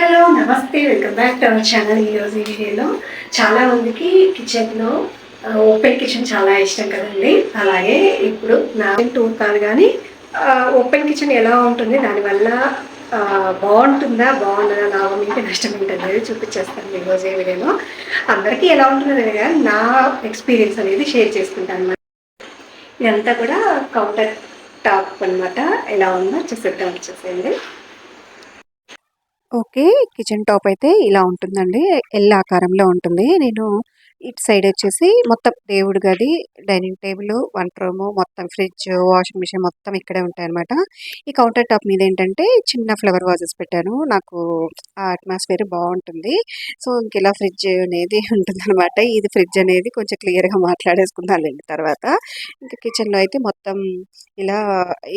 Hello నమస్తే. Welcome back to our channel ఈరోజు ఈ వీడియోలో చాలా మందికి కిచెన్లో ఓపెన్ కిచెన్ చాలా ఇష్టం కదండి. అలాగే ఇప్పుడు నా టూర్ కాదు కానీ ఓపెన్ కిచెన్ ఎలా ఉంటుంది? దానివల్ల బాగుంటుందా? బాగుంటుందా లాభం ఏంటి? నష్టం ఏంటనేది చూపించేస్తాను ఈరోజు ఈ వీడియోలో అందరికీ ఎలా ఉంటుందో తెలియదు కానీ నా ఎక్స్పీరియన్స్ అనేది షేర్ చేసుకుంటాను అనమాట ఇదంతా కూడా కౌంటర్ టాప్ అన్నమాట. ఎలా ఉందో చూసేద్దాం వచ్చేసేయండి ఓకే కిచెన్ టాప్ అయితే ఇలా ఉంటుందండి. ఎల్ ఆకారంలో ఉంటుంది. నేను ఇటు సైడ్ వచ్చేసి మొత్తం దేవుడి గది డైనింగ్ టేబుల్ వంట రూమ్ మొత్తం ఫ్రిడ్జ్ వాషింగ్ మిషన్ మొత్తం ఇక్కడే ఉంటాయి అనమాట ఈ కౌంటర్ టాప్ మీద ఏంటంటే చిన్న ఫ్లవర్ వాజెస్ పెట్టాను. నాకు ఆ అట్మాస్ఫియర్ బాగుంటుంది. సో ఇంక ఇలా ఫ్రిడ్జ్ అనేది ఉంటుంది అనమాట ఇది ఫ్రిడ్జ్ అనేది కొంచెం క్లియర్గా మాట్లాడేసుకుందాంలేండి తర్వాత. ఇంకా కిచెన్లో అయితే మొత్తం ఇలా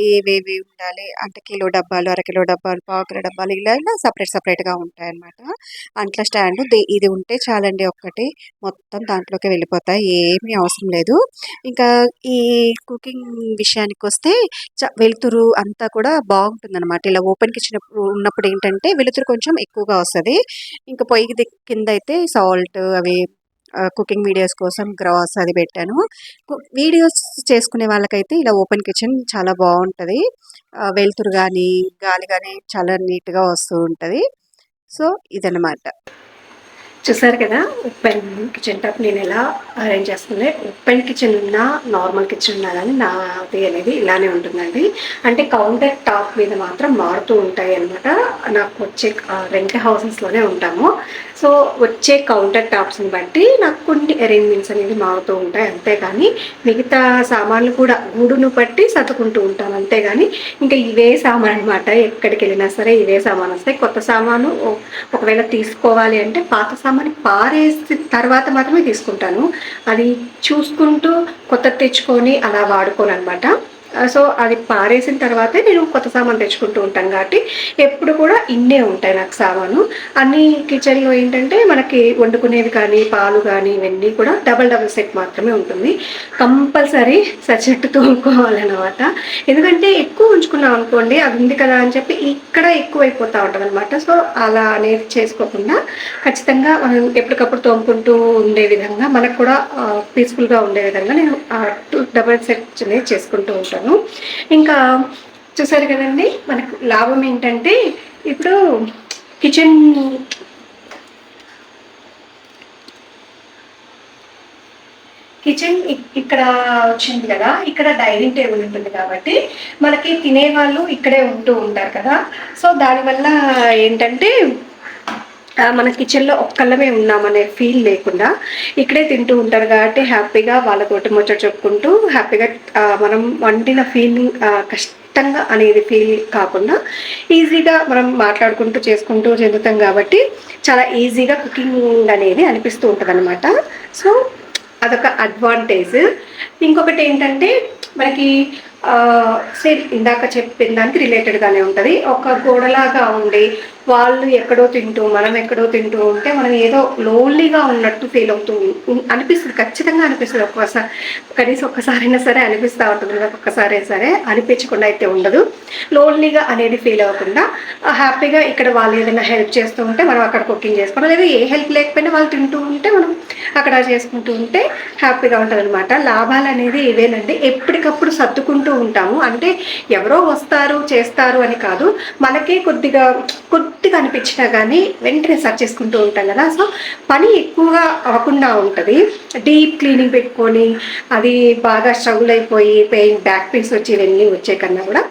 ఏవేవి ఉండాలి? అంటే కిలో డబ్బాలు అరకిలో డబ్బాలు పావు కిలో డబ్బాలు ఇలా ఇలా సపరేట్ సపరేట్గా ఉంటాయి అనమాట అంట్ల స్టాండ్ ఇది ఉంటే చాలండి ఒక్కటి. మొత్తం మొత్తం దాంట్లోకి వెళ్ళిపోతాయి ఏమీ అవసరం లేదు. ఇంకా ఈ కుకింగ్ విషయానికి వస్తే చ- వెలుతురు అంతా కూడా బాగుంటుంది అనమాట ఇలా ఓపెన్ కిచెన్ ఉన్నప్పుడు ఏంటంటే వెలుతురు కొంచెం ఎక్కువగా వస్తుంది. ఇంకా పొయ్యి ది- కింద అయితే సాల్ట్ అవి కుకింగ్ వీడియోస్ కోసం గ్రాస్ అది పెట్టాను. వీడియోస్ చేసుకునే వాళ్ళకైతే ఇలా ఓపెన్ కిచెన్ చాలా బాగుంటుంది. వెలుతురు కానీ గాలి కానీ చాలా నీట్గా వస్తూ ఉంటుంది. సో ఇదనమాట చూసారు కదా ఓపెన్ కిచెన్ టాప్ నేను ఎలా అరేంజ్ చేస్తుంది ఓపెన్ కిచెన్ ఉన్నా నార్మల్ కిచెన్ ఉన్నా కానీ నాది అనేది ఇలానే ఉంటుందండి. అంటే కౌంటర్ టాప్ మీద మాత్రం మారుతూ ఉంటాయి అనమాట నాకు వచ్చే రెంట్ హౌసెస్లోనే ఉంటాము. సో వచ్చే కౌంటర్ టాప్స్ని బట్టి నాకు కొన్ని అరేంజ్మెంట్స్ అనేవి మారుతూ ఉంటాయి అంతేగాని మిగతా సామాన్లు కూడా గూడును బట్టి సర్దుకుంటూ ఉంటాను అంతేగాని ఇంకా ఇవే సామాన్ అనమాట ఎక్కడికి వెళ్ళినా సరే ఇవే సామాన్ వస్తాయి. కొత్త సామాను ఒకవేళ తీసుకోవాలి అంటే పాత సామాను పారేసి తర్వాత మాత్రమే తీసుకుంటాను. అది చూసుకుంటూ కొత్త తెచ్చుకొని అలా వాడుకోను అనమాట సో అది పారేసిన తర్వాతే నేను కొత్త సామాన్ తెచ్చుకుంటూ ఉంటాను కాబట్టి ఎప్పుడు కూడా ఇన్నే ఉంటాయి నాకు సామాను. అన్ని కిచెన్లో ఏంటంటే మనకి వండుకునేవి కానీ పాలు కానీ ఇవన్నీ కూడా డబల్ డబల్ సెట్ మాత్రమే ఉంటుంది. కంపల్సరీ సచెట్టు తోముకోవాలన్నమాట. ఎందుకంటే ఎక్కువ ఉంచుకున్నాం అనుకోండి అది ఉంది కదా అని చెప్పి ఇక్కడ ఎక్కువ అయిపోతూ ఉంటుంది అనమాట సో అలా అనేది చేసుకోకుండా ఖచ్చితంగా మనం ఎప్పటికప్పుడు తోముకుంటూ ఉండే విధంగా మనకు కూడా పీస్ఫుల్గా ఉండే విధంగా నేను డబల్ సెట్ అనేది చేసుకుంటూ ఉంటాను. ఇంకా చూసారు కదండి మనకు లాభం ఏంటంటే ఇప్పుడు కిచెన్ కిచెన్ ఇక్కడ వచ్చింది కదా ఇక్కడ డైనింగ్ టేబుల్ ఉంటుంది కాబట్టి మనకి తినేవాళ్ళు ఇక్కడే ఉంటూ ఉంటారు కదా. సో దానివల్ల ఏంటంటే మన కిచెన్లో ఒక్కళ్ళమే ఉన్నామనే ఫీల్ లేకుండా ఇక్కడే తింటూ ఉంటారు కాబట్టి హ్యాపీగా వాళ్ళతోటి ముచ్చట చెప్పుకుంటూ హ్యాపీగా మనం వండిన ఫీలింగ్ కష్టంగా అనేది ఫీల్ కాకుండా ఈజీగా మనం మాట్లాడుకుంటూ చేసుకుంటూ చెందుతాం కాబట్టి చాలా ఈజీగా కుకింగ్ అనేది అనిపిస్తూ ఉంటుంది అనమాట సో అదొక అడ్వాంటేజ్ ఇంకొకటి ఏంటంటే మనకి సేమ్ ఇందాక చెప్పిన దానికి రిలేటెడ్గానే ఉంటుంది. ఒక గోడలాగా ఉండి వాళ్ళు ఎక్కడో తింటూ మనం ఎక్కడో తింటూ ఉంటే మనం ఏదో లోన్లీగా ఉన్నట్టు ఫీల్ అవుతూ ఉం- అనిపిస్తుంది. ఖచ్చితంగా అనిపిస్తుంది. ఒక్కోసారి కనీసం ఒక్కసారైనా సరే అనిపిస్తూ ఉంటుంది. నాకు ఒక్కసారే సరే అనిపించకుండా అయితే ఉండదు. లోన్లీగా అనేది ఫీల్ అవ్వకుండా హ్యాపీగా ఇక్కడ వాళ్ళు ఏదైనా హెల్ప్ చేస్తూ ఉంటే మనం అక్కడ కుకింగ్ చేసుకోవడం లేదా ఏ హెల్ప్ లేకపోయినా వాళ్ళు తింటూ ఉంటే మనం అక్కడ చేసుకుంటూ ఉంటే హ్యాపీగా ఉంటుంది అనమాట లాభాలు అనేది ఇవేనండి. ఎప్పటికప్పుడు సర్దుకుంటూ ఉంటాము. అంటే ఎవరో వస్తారు చేస్తారు అని కాదు. మనకే కొద్దిగా కొద్దిగా అనిపించినా కానీ వెంటనే సర్చ్ చేసుకుంటూ ఉంటాం కదా. సో పని ఎక్కువగా అవ్వకుండా ఉంటుంది. డీప్ క్లీనింగ్ పెట్టుకొని అది బాగా స్ట్రగుల్ అయిపోయి పెయిన్ బ్యాక్ పెయిన్స్ వచ్చి ఇవన్నీ వచ్చే కన్నా కూడా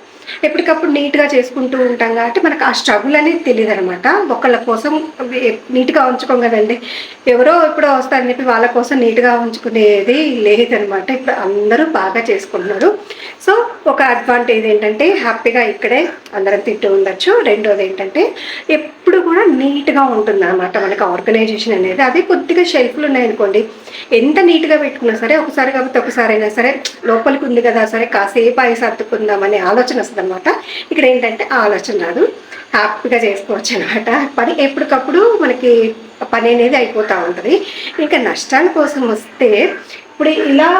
ఎప్పటికప్పుడు నీట్గా చేసుకుంటూ ఉంటాం కాబట్టి మనకు ఆ స్ట్రగుల్ అనేది తెలియదు అనమాట ఒకళ్ళ కోసం నీట్గా ఉంచుకోం కదండి ఎవరో ఎప్పుడో వస్తారని చెప్పి వాళ్ళ కోసం నీట్గా ఉంచుకునేది లేదనమాట ఇప్పుడు అందరూ బాగా చేసుకుంటున్నారు. సో ఒక అడ్వాంటేజ్ ఏంటంటే హ్యాపీగా ఇక్కడే అందరం తింటూ ఉండొచ్చు. రెండోది ఏంటంటే ఎప్పుడు కూడా నీట్గా ఉంటుంది అనమాట మనకి ఆర్గనైజేషన్ అనేది. అదే కొద్దిగా షెల్ఫ్లు ఉన్నాయనుకోండి ఎంత నీట్గా పెట్టుకున్నా సరే ఒకసారి కాకపోతే ఒకసారి అయినా సరే లోపలికి ఉంది కదా సరే కాసేపు అయి సర్దుకుందాం అనే ఆలోచన వస్తుంది అనమాట ఇక్కడ ఏంటంటే ఆలోచన రాదు. హ్యాపీగా చేసుకోవచ్చు అనమాట పని ఎప్పటికప్పుడు మనకి పని అనేది అయిపోతూ ఉంటుంది. ఇంకా నష్టాల కోసం వస్తే ఇప్పుడు ఇలా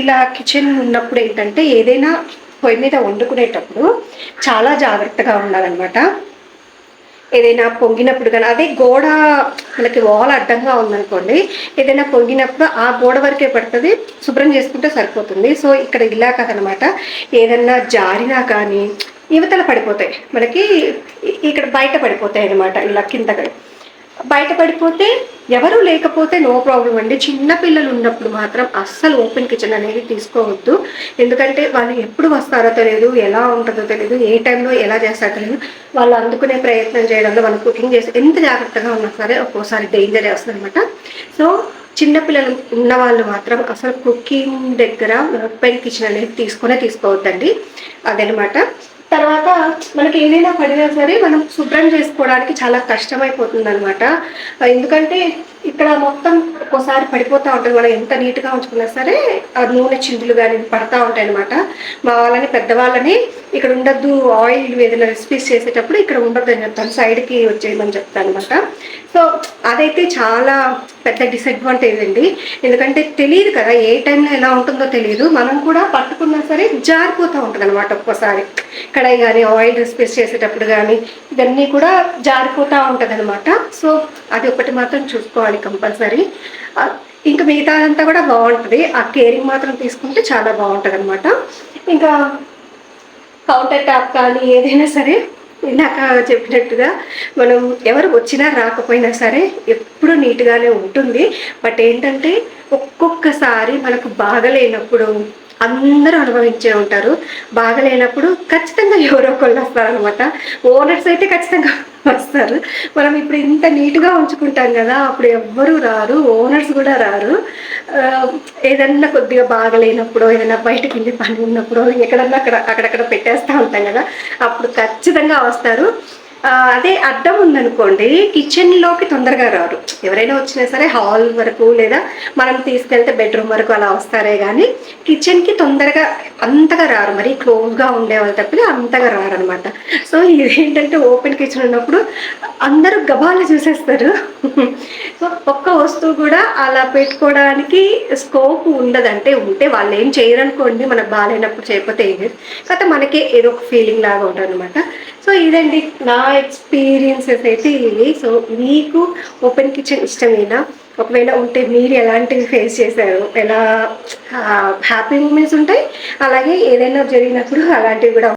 ఇలా కిచెన్ ఉన్నప్పుడు ఏంటంటే ఏదైనా పొయ్యి మీద వండుకునేటప్పుడు చాలా జాగ్రత్తగా ఉండాలన్నమాట. ఏదైనా పొంగినప్పుడు కానీ అదే గోడ మనకి వాల్ అడ్డంగా ఉందనుకోండి ఏదైనా పొంగినప్పుడు ఆ గోడ వరకే పడుతుంది శుభ్రం చేసుకుంటే సరిపోతుంది. సో ఇక్కడ ఇలా కదనమాట. ఏదన్నా జారినా కానీ ఇవతల పడిపోతాయి. మనకి ఇక్కడ బయట పడిపోతాయి అనమాట ఇలా కిందకి బయటపడిపోతే ఎవరూ ఎవరు లేకపోతే నో ప్రాబ్లం అండి. చిన్న పిల్లలు ఉన్నప్పుడు మాత్రం అస్సలు ఓపెన్ కిచెన్ అనేది తీసుకోవద్దు. ఎందుకంటే వాళ్ళు ఎప్పుడు వస్తారో తెలియదు ఎలా ఉంటుందో తెలియదు ఏ టైంలో ఎలా చేస్తారో తెలియదు. వాళ్ళు అందుకునే ప్రయత్నం చేయడంలో వాళ్ళు కుకింగ్ చేసి ఎంత జాగ్రత్తగా ఉన్నా సరే ఒక్కోసారి డేంజర్ వస్తుంది అనమాట సో చిన్నపిల్లలు ఉన్న వాళ్ళు మాత్రం అసలు కుకింగ్ దగ్గర ఓపెన్ కిచెన్ అనేది తీసుకునే తీసుకోవద్దండి. అదనమాట. తర్వాత మనకి ఏదైనా పడినా సరే మనం శుభ్రం చేసుకోవడానికి చాలా కష్టమైపోతుంది అనమాట ఎందుకంటే ఇక్కడ మొత్తం ఒక్కోసారి పడిపోతూ ఉంటుంది. మనం ఎంత నీట్గా ఉంచుకున్నా సరే ఆ నూనె చిందులు కానీ పడతా ఉంటాయి అనమాట మా వాళ్ళని పెద్దవాళ్ళని ఇక్కడ ఉండద్దు ఆయిల్ ఏదైనా రెసిపీస్ చేసేటప్పుడు ఇక్కడ ఉండద్దు అని చెప్తాను. సైడ్కి వచ్చేయమని చెప్తాను అనమాట సో అదైతే చాలా పెద్ద డిసడ్వాంటేజ్ అండి. ఎందుకంటే తెలియదు కదా ఏ టైంలో ఎలా ఉంటుందో తెలియదు. మనం కూడా పట్టుకున్నా సరే జారిపోతూ ఉంటుంది అనమాట ఒక్కోసారి. కడాయి కానీ ఆయిల్ రెసిపీస్ చేసేటప్పుడు కానీ ఇవన్నీ కూడా జారిపోతూ ఉంటుంది అనమాట సో అది ఒకటి మాత్రం చూసుకోవాలి. కంపల్సరీ. ఇంకా మిగతా అంతా కూడా బాగుంటుంది. ఆ కేరింగ్ మాత్రం తీసుకుంటే చాలా బాగుంటుంది అనమాట ఇంకా కౌంటర్ టాప్ కానీ ఏదైనా సరే ఇందాక చెప్పినట్టుగా మనం ఎవరు వచ్చినా రాకపోయినా సరే ఎప్పుడు నీట్గానే ఉంటుంది. బట్ ఏంటంటే ఒక్కొక్కసారి మనకు బాగలేనప్పుడు అందరూ అనుభవించే ఉంటారు. బాగలేనప్పుడు ఖచ్చితంగా ఎవరో ఒకళ్ళు వస్తారనమాట ఓనర్స్ అయితే ఖచ్చితంగా వస్తారు. మనం ఇప్పుడు ఇంత నీట్గా ఉంచుకుంటాం కదా అప్పుడు ఎవ్వరూ రారు ఓనర్స్ కూడా రారు. ఏదన్నా కొద్దిగా బాగలేనప్పుడు ఏదైనా బయటకు వెళ్ళి పని ఉన్నప్పుడు ఎక్కడన్నా అక్కడ అక్కడక్కడ పెట్టేస్తూ ఉంటాం కదా అప్పుడు ఖచ్చితంగా వస్తారు. అదే అడ్డం ఉందనుకోండి కిచెన్లోకి తొందరగా రారు. ఎవరైనా వచ్చినా సరే హాల్ వరకు లేదా మనం తీసుకెళ్తే బెడ్రూమ్ వరకు అలా వస్తారే కానీ కిచెన్కి తొందరగా అంతగా రారు. మరి క్లోజ్గా ఉండేవాళ్ళు తప్పితే అంతగా రారు అనమాట సో ఇదేంటంటే ఓపెన్ కిచెన్ ఉన్నప్పుడు అందరూ గబాలు చూసేస్తారు. సో ఒక్క వస్తువు కూడా అలా పెట్టుకోవడానికి స్కోప్ ఉండదంటే ఉంటే వాళ్ళు ఏం చేయరనుకోండి మనకు బాగాలేనప్పుడు చేయకపోతే ఏం లేదు. కాకపోతే మనకే ఏదో ఒక ఫీలింగ్ లాగా ఉంటుంది అనమాట సో ఇదండి నా ఎక్స్పీరియన్సెస్ అయితే ఇవి. సో మీకు ఓపెన్ కిచెన్ ఇష్టమేనా? ఒకవేళ ఉంటే మీరు ఎలాంటివి ఫేస్ చేశారు? ఎలా హ్యాపీ మూమెంట్స్ ఉంటాయి? అలాగే ఏదైనా జరిగినప్పుడు అలాంటివి కూడా